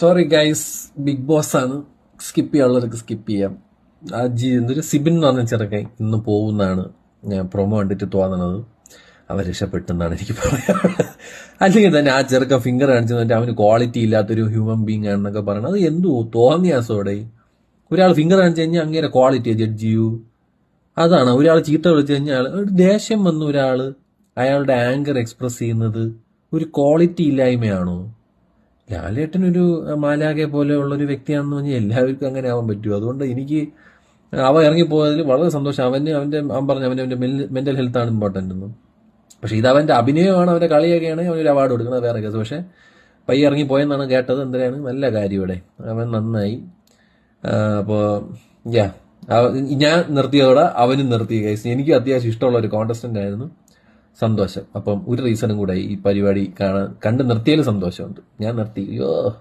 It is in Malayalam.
സോറി ഗൈസ് ബിഗ് ബോസ് ആണ്. സ്കിപ്പ് ചെയ്യാനുള്ളവർക്ക് സ്കിപ്പ് ചെയ്യാം. ആ ജി എന്തൊരു സിബിൻ എന്ന് പറഞ്ഞ ചെറുക്കൻ ഇന്ന് പോകുന്നതാണ്. ഞാൻ പ്രൊമോ കണ്ടിട്ട് തോന്നണത്. അവൻ രക്ഷപ്പെട്ടെന്നാണ് എനിക്ക് പറയാനുള്ളത്. അല്ലെങ്കിൽ തന്നെ ആ ചെറുക്ക ഫിംഗർ കാണിച്ചു തന്നിട്ട് അവന് ക്വാളിറ്റി ഇല്ലാത്തൊരു ഹ്യൂമൻ ബീങ് ആണെന്നൊക്കെ പറയണത് എന്തോ തോന്നിയാസോടെ ഒരാൾ ഫിംഗർ കാണിച്ചു കഴിഞ്ഞാൽ അങ്ങനെ ക്വാളിറ്റി ജഡ്ജ് ചെയ്യൂ. അതാണ്. ഒരാൾ ചീത്ത വിളിച്ചു കഴിഞ്ഞാൽ ഒരു ദേഷ്യം വന്ന ഒരാൾ അയാളുടെ ആങ്കർ എക്സ്പ്രസ് ചെയ്യുന്നത് ഒരു ക്വാളിറ്റി ഇല്ലായ്മയാണോ? ലാലേട്ടൻ ഒരു മാലാകെ പോലെ ഉള്ള ഒരു വ്യക്തിയാണെന്ന് പറഞ്ഞാൽ എല്ലാവർക്കും അങ്ങനെ ആവാൻ പറ്റുമോ അതുകൊണ്ട് എനിക്ക് അവ ഇറങ്ങിപ്പോയതിൽ വളരെ സന്തോഷം. അവന് അവന്റെ അവൻ പറഞ്ഞു അവന്റെ അവന്റെ മെന്റൽ ഹെൽത്ത് ആണ് ഇമ്പോർട്ടന്റ് എന്ന്. പക്ഷെ ഇത് അവന്റെ അഭിനയമാണ്. അവന്റെ കളിയൊക്കെയാണ്. അവനൊരു അവാർഡ് കൊടുക്കുന്നത് വേറെ കേസ്. പക്ഷേ പയ്യ ഇറങ്ങി പോയെന്നാണ് കേട്ടത്. എന്തിനാണ് നല്ല കാര്യം ഇവിടെ. അവൻ നന്നായി. അപ്പോൾ യാ ഞാൻ നിർത്തിയതോടെ അവനും നിർത്തി കേസ് എനിക്ക് അത്യാവശ്യം ഇഷ്ടമുള്ള ഒരു കോണ്ടസ്റ്റന്റ് ആയിരുന്നു. സന്തോഷം. അപ്പം ഒരു റീസണും കൂടെ ഈ പരിപാടി കാണാൻ കണ്ട് നിർത്തിയതിൽ സന്തോഷമുണ്ട്. ഞാൻ നിർത്തി. അയ്യോ